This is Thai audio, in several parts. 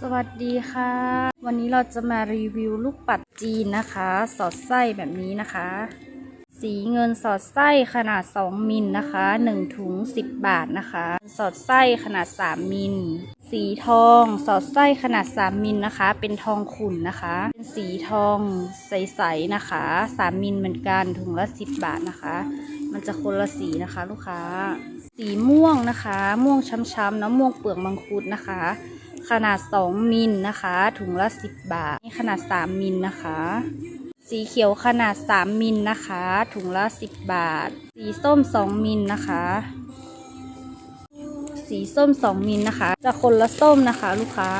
สวัสดีค่ะ วันนี้เราจะมารีวิวลูกปัดจีนนะคะ สอดไส้แบบนี้นะคะ สีเงินสอดไส้ขนาด 2 มิลนะคะ1ถุง 10 บาทนะคะ สอดไส้ขนาด 3 มิล สีทอง สอดไส้ขนาด 3 มิลนะคะ เป็นทองขุ่นนะคะ เป็นสีทองใสๆนะคะ 3 มิลเหมือนกันถุงละ 10 บาทนะคะ มันจะคนละสีนะคะลูกค้า สีม่วงนะคะ ม่วงช้ำๆเนาะม่วงเปลือกมังคุดนะคะ ขนาด 2 มิลนะคะ ถุงละ 10 บาท นี่ขนาด 3 มิลนะคะ สีเขียวขนาด 3 มิลนะคะ ถุงละ 10 บาท สีส้ม 2 มิลนะคะ สีส้ม 2 มิลนะคะ จะคนละส้มนะคะ ลูกค้า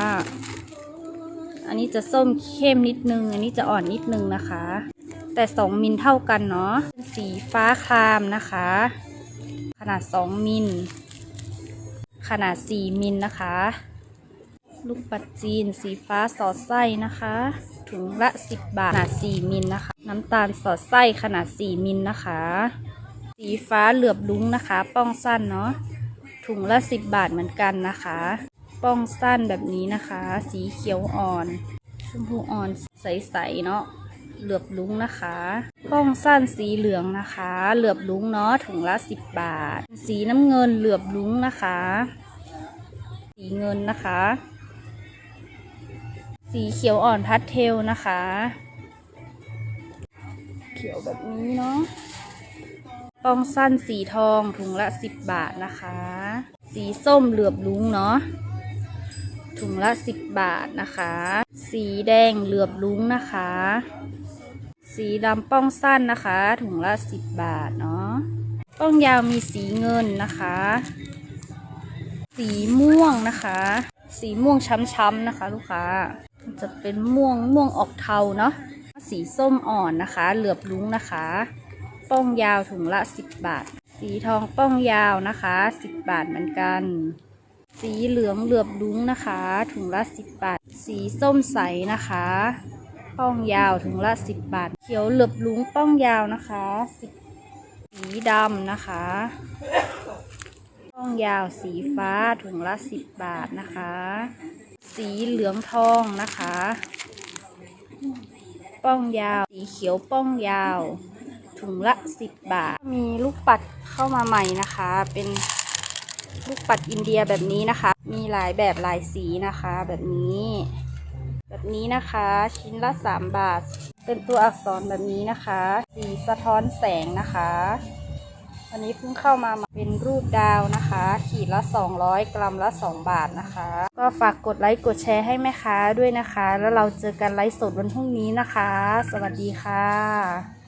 อันนี้จะส้มเข้มนิดนึง อันนี้จะอ่อนนิดนึงนะคะ แต่ 2 มิลเท่ากันเนาะ สีฟ้าครามนะคะ ขนาด 2 มิลขนาด 4 มิลนะคะ ลูกปัดจีน สีฟ้าสอดไส้นะคะ ถุงละ 10 บาทขนาด 4 มิลนะคะ น้ำตาลสอดไส้ขนาด 4 มิลนะคะ สีฟ้าเหลือบลุ้งนะคะ ป้องสั้นเนาะถุงละ 10 บาทเหมือนกันนะคะ ป้องสั้นแบบนี้นะคะ สีเขียวอ่อน ชมพูอ่อนใสๆเนาะเหลือบลุ้งนะคะ ป้องสั้นสีเหลืองนะคะ เหลือบลุ้งเนาะถุงละ 10 บาท สีน้ำเงินเหลือบลุ้งนะคะ สีเงินนะคะ สีเขียวอ่อนพัสเทลนะคะ เขียวแบบนี้เนาะป้องสั้นสีทองถุงละ 10 บาทนะคะ สีส้มเหลือบลุ้งเนาะถุงละ 10 บาทนะคะ สีแดงเหลือบลุ้งนะคะ สีดำป้องสั้นนะคะ ถุงละ 10 บาทเนาะป้องยาวมีสีเงินนะคะ สีม่วงนะคะ สีม่วงช้ำๆนะคะ ลูกค้า จะเป็นม่วงม่วงออกเทาเนาะสีส้มอ่อนนะคะ เหลือบลุ้งนะคะ ป้องยาวถุงละ 10 บาท สีทองป้องยาวนะคะ 10 บาทเหมือนกัน สีเหลืองเหลือบลุ้งนะคะ ถุงละ 10 บาท สีส้มใสนะคะ ป้องยาวถุงละ 10 บาท เขียวเหลือบลุ้งป้องยาวนะคะสีดำนะคะป้องยาวสีฟ้าถุงละ 10 บาทนะคะ สีเหลืองทองนะคะ ป้องยาว สีเขียวป้องยาว ถุงละ10บบาท มีลูกปัดเข้ามาใหม่นะคะ เป็นลูกปัดอินเดียแบบนี้นะคะ มีหลายแบบหลายสีนะคะ แบบนี้ แบบนี้นะคะ ชิ้นละ3บาท เป็นตัวอักษรแบบนี้นะคะ สีสะท้อนแสงนะคะ วันนี้เพิ่งเข้ามาเป็นรูปดาวนะคะ ขีดละ 200 กรัมละ 2 บาทนะคะ ก็ฝากกดไลค์กดแชร์ให้แม่ค้าด้วยนะคะ แล้วเราเจอกันไลฟ์สดวันพรุ่งนี้นะคะ สวัสดีค่ะ